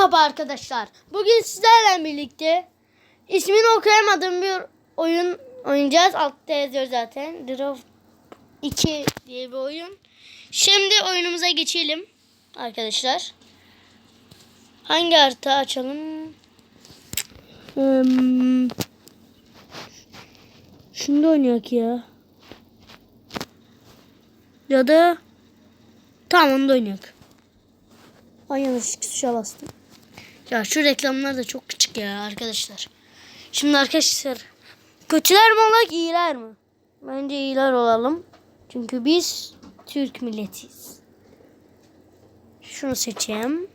Merhaba arkadaşlar. Bugün sizlerle birlikte ismini okuyamadığım bir oyun oynayacağız. Altta yazıyor zaten. Draft 2 diye bir oyun. Şimdi oyunumuza geçelim arkadaşlar. Hangi harita açalım? Hmm. Şimdi oynayak ya. Ya da tamam onu da oynayak. Ay yanlış tuşa bastım. Ya şu reklamlar da çok küçük ya arkadaşlar. Şimdi arkadaşlar kötüler mi olak iyiler mi? Bence iyiler olalım. Çünkü biz Türk milletiyiz. Şunu seçeyim.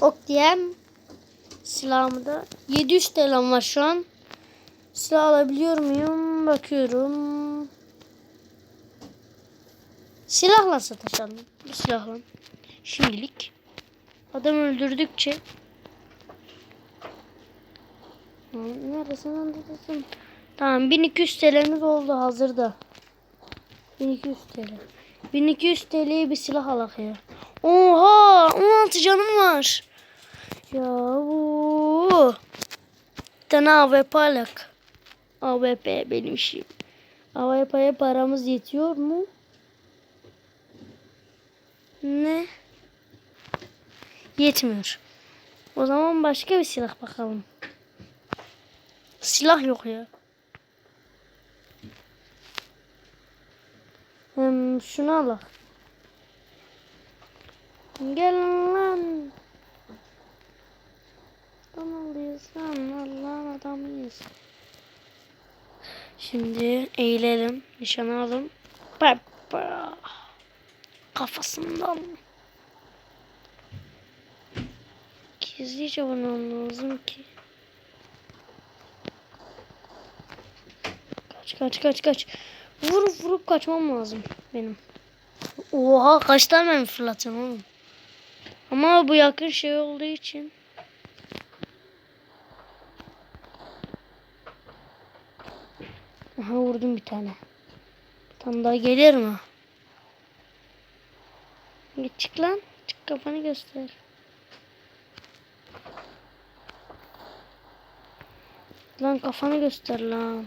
Ok diyem. Silahımı da 700 TL'm var şu an. Silah alabiliyor muyum? Bakıyorum. Silahla sataşalım. Bir silahla. Şimdilik. Adam öldürdükçe. Neredesin neredesin? Tamam 1200 TL'miz oldu hazırda. 1200 TL. 1200 TL'ye bir silah alak ya. Oha 16 canım var. Ya bu. Bir tane AWP alak. AWP benim işim. AWP'ye paramız yetiyor mu? Ne? Yetmiyor. O zaman başka bir silah bakalım. Silah yok ya. Hmm, şunu al. Gel lan. Adam alıyoruz lan. Allah'ın adamıyız. Şimdi eğilelim. Nişan alalım. Peppa. Kafasından. Gizlice bulmam lazım ki. Kaç kaç kaç kaç. Vurup vurup kaçmam lazım benim. Oha kaç tane mi fırlatacağım oğlum. Ama bu yakın şey olduğu için. Aha vurdum bir tane. Tane daha gelir mi? Git çık lan. Çık kafanı göster. Lan kafanı göster lan.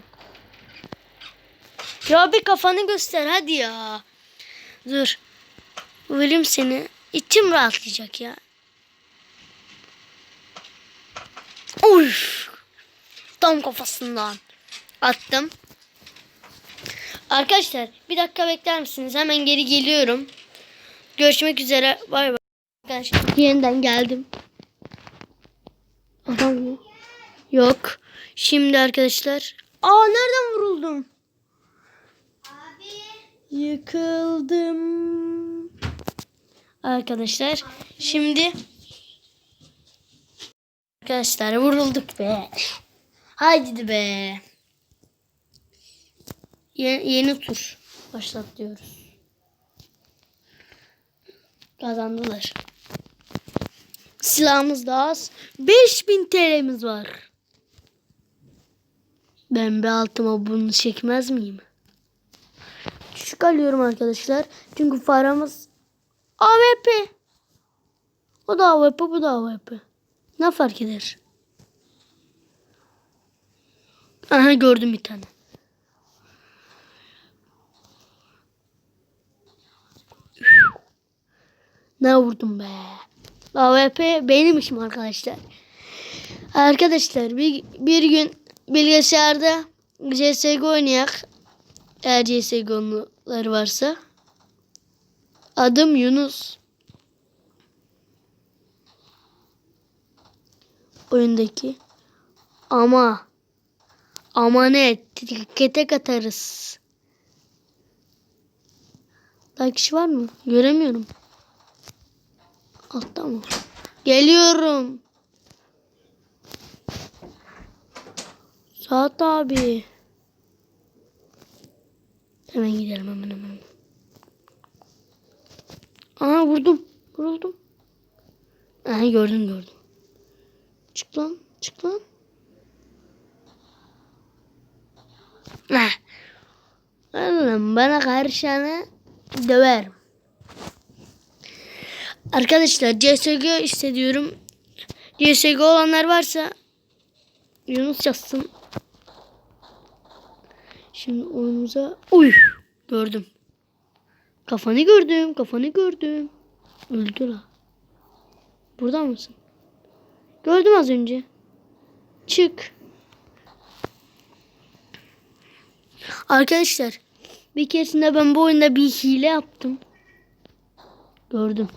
Ya bir kafanı göster hadi ya. Dur. Ölüm seni. İçim rahatlayacak ya. Uf. Tam kafasından. Attım. Arkadaşlar bir dakika bekler misiniz? Hemen geri geliyorum. Görüşmek üzere. Bay bay. Arkadaşlar yeniden geldim. Adam mı? Yok. Şimdi arkadaşlar. Aa nereden vuruldum? Yıkıldım. Arkadaşlar şimdi Arkadaşlar vurulduk be. Haydi be. Ye- yeni tur başlat diyoruz. Kazandılar. Silahımız da az. 5000 TL'miz var. Ben bir altıma bunu çekmez miyim? Küçük alıyorum arkadaşlar. Çünkü paramız AWP. O da AWP bu da AWP. Ne fark eder? Aha gördüm bir tane. Ne vurdum be. AWP benim işim arkadaşlar. Arkadaşlar bir, bir gün bilgisayarda CSGO oynayak. Eğer CSGO'lular varsa. Adım Yunus. Oyundaki. Ama ama ne? Tikete katarız. Daha kişi var mı? Göremiyorum. Altta mı? Geliyorum. Saat abi. Hemen gidelim hemen hemen. Aa vurdum. Vuruldum. Aha gördüm gördüm. Çık lan. Çık lan. Heh. Oğlum bana karşına döverim. Arkadaşlar CSGO hissediyorum. CSGO olanlar varsa Yunus yazsın. Şimdi oyunumuza... Uy! Gördüm. Kafanı gördüm. Kafanı gördüm. Öldü la. Burada mısın? Gördüm az önce. Çık. Arkadaşlar bir keresinde ben bu oyunda bir hile yaptım. Gördüm.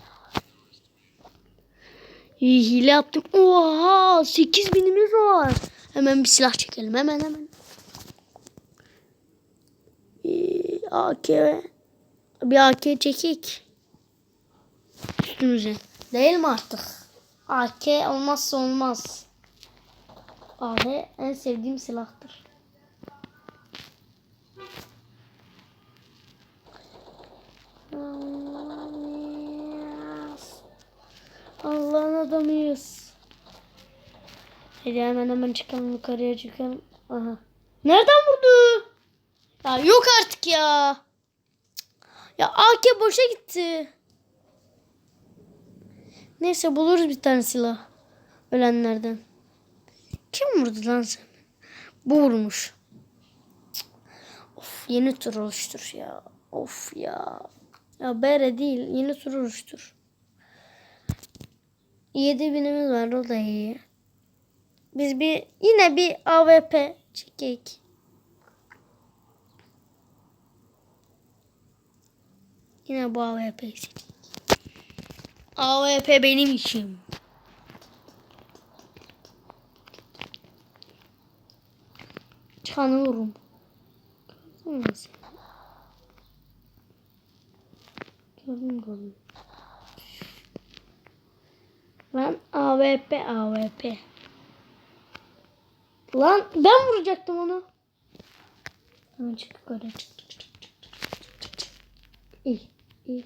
İyi hile yaptım. Oha 8 binimiz var. Hemen bir silah çekelim. Hemen hemen. Ee, AK. Bir AK çekik. Üstümüze. Değil mi artık? AK olmazsa olmaz. AK en sevdiğim silahtır. Allah'ın adamıyız. Hadi hemen hemen çıkalım yukarıya çıkalım. Aha. Nereden vurdu? Ya yok artık ya. Ya AK boşa gitti. Neyse buluruz bir tane silah. Ölenlerden. Kim vurdu lan sen? Bu vurmuş. Of yeni tur oluştur ya. Of ya. Ya bere değil yeni tur oluştur. 7 binimiz var o da iyi. Biz bir yine bir AWP çekek. Yine bu seçtik. AWP benim işim. Sen? Gördüm gördüm. Lan AWP AWP. Lan ben vuracaktım onu. Hemen çık yukarı. Çık, çık, çık, çık, çık, çık. İyi, iyi.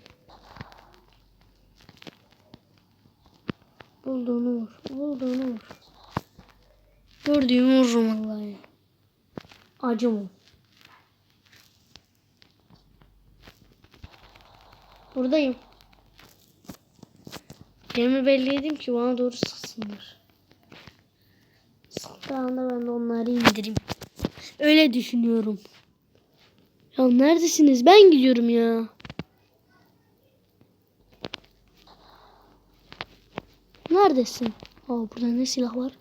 Bulduğunu vur. Bulduğunu vur. Gördüğümü vururum vallahi. Acımam. Buradayım. Yerimi belli edeyim ki bana doğru sıksınlar. Sıktığı anda ben de onları indireyim. Öyle düşünüyorum. Ya neredesiniz? Ben gidiyorum ya. Neredesin? Aa burada ne silah var?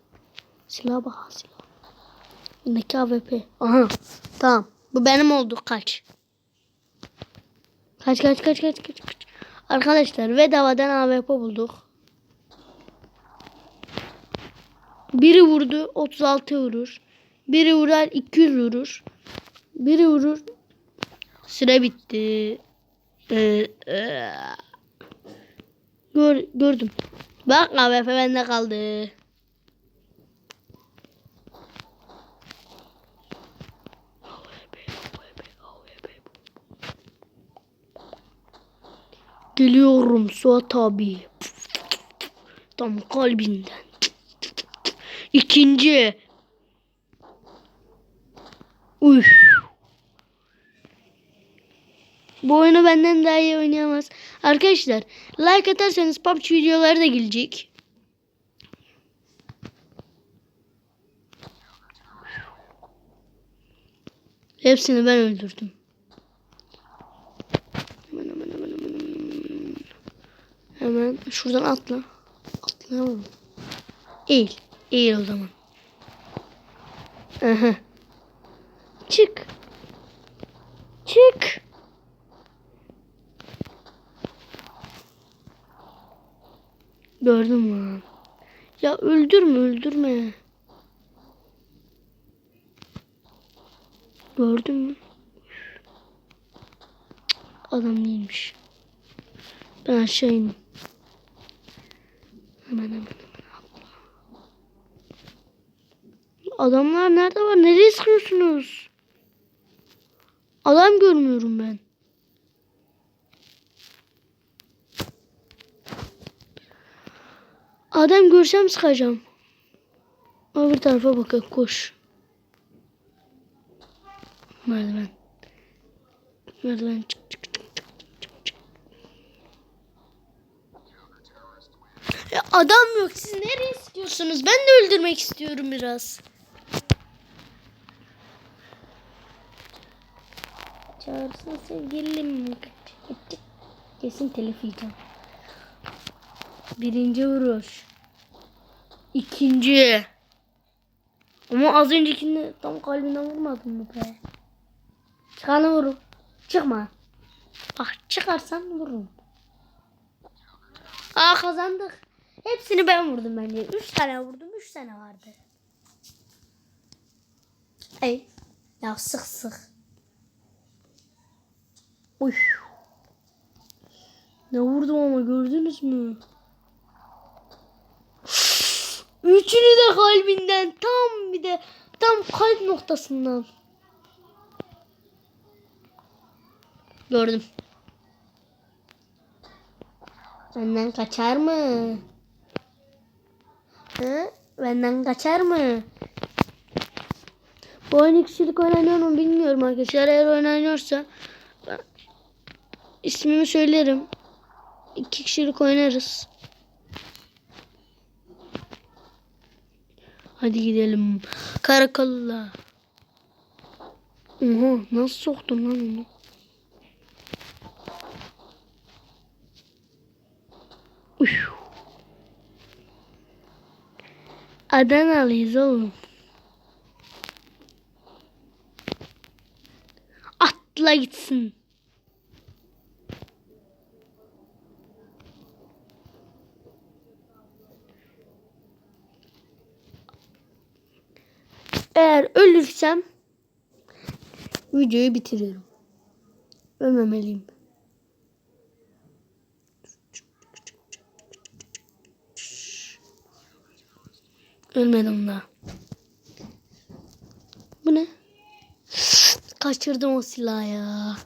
Silah bak silah. Bundaki AWP. Aha tamam. Bu benim oldu. Kaç. Kaç kaç kaç kaç kaç. kaç. Arkadaşlar bedavadan AWP bulduk. Biri vurdu 36 vurur. Biri vurar 200 vurur. Biri vurur. Süre bitti. Ee, ee. Gör, gördüm. Bak AWP bende kaldı. Geliyorum Suat abi. Tam kalbinden. İkinci. Üf. Bu oyunu benden daha iyi oynayamaz. Arkadaşlar like atarsanız PUBG videoları da gelecek. Hepsini ben öldürdüm. Hemen hemen hemen hemen hemen. Hemen şuradan atla. Atlayamam. Eğil. Eğil o zaman. Aha. Çık. Çık. Gördüm lan. Ya öldürme öldürme. Gördün mü? Adam değilmiş. Ben aşağı indim. Hemen hemen hemen. Adamlar nerede var? Nereye sıkıyorsunuz? Adam görmüyorum ben. Adam görsem sıkacağım. Öbür tarafa bakın koş. Merdiven. Merdiven çık çık adam yok. Siz nereye yapıyorsunuz? Ben de öldürmek istiyorum biraz. Çağırsın sevgilim. Kesin telif yiyeceğim. Birinci vuruş. İkinci. Ama az öncekinde tam kalbinden vurmadın mı be? Çıkanı vurun. Çıkma. Ah çıkarsan vururum. Aa kazandık. Hepsini ben vurdum bence. Üç tane vurdum. Üç tane vardı. Ey. Ya sık sık. Uy. Ne vurdum ama gördünüz mü? Üçünü de kalbinden tam bir de tam kalp noktasından. Gördüm. Benden kaçar mı? Hı? Benden kaçar mı? Bu oyun kişilik oynanıyor mu bilmiyorum arkadaşlar. Eğer oynanıyorsa ismimi söylerim. İki kişilik oynarız. Hadi gidelim. Karakolla. Oha nasıl soktun lan onu? Uş. Adanalıyız oğlum. Atla gitsin. Eğer ölürsem videoyu bitiriyorum. Ölmemeliyim. Ölmedim daha. Bu ne? Kaçırdım o silahı ya.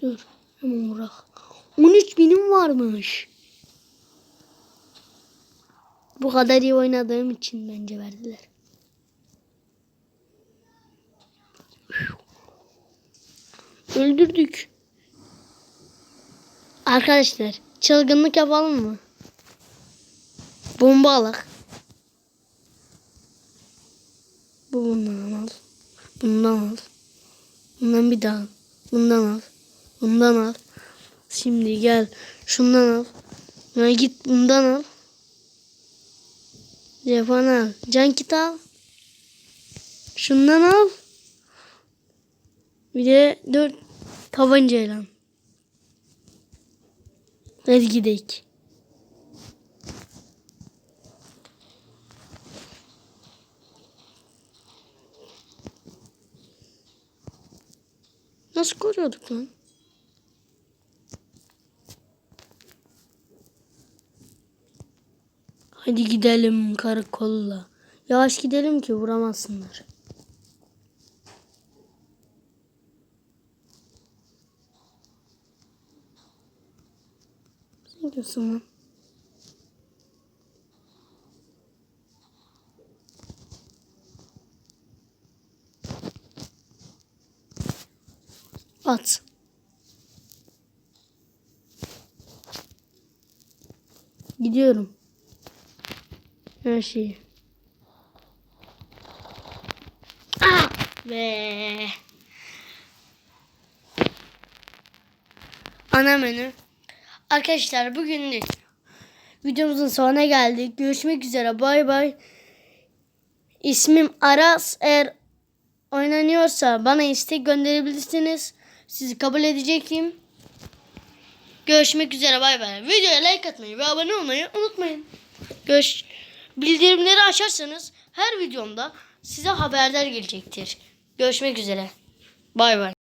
Dur. Hemen bırak. 13 binim varmış. Bu kadar iyi oynadığım için bence verdiler. Öldürdük. Arkadaşlar çılgınlık yapalım mı? Bomba alak. Bu bundan al. Bundan al. Bundan bir daha. Bundan al. Bundan al. Şimdi gel. Şundan al. Ya git bundan al. Telefon. Can kit al. Şundan al. Bir de dört tabancayla. Hadi gidelim. Nasıl koruyorduk lan? Hadi gidelim karakolla. Yavaş gidelim ki vuramazsınlar. Sen diyorsun lan? At. Gidiyorum. Her şeyi. Ah be. Ana menü. Arkadaşlar bugünlük videomuzun sonuna geldik. Görüşmek üzere. Bay bay. İsmim Aras. Eğer oynanıyorsa bana istek gönderebilirsiniz. Sizi kabul edeceğim. Görüşmek üzere. Bay bay. Videoya like atmayı ve abone olmayı unutmayın. Görüş bildirimleri açarsanız her videomda size haberdar gelecektir. Görüşmek üzere. Bay bay.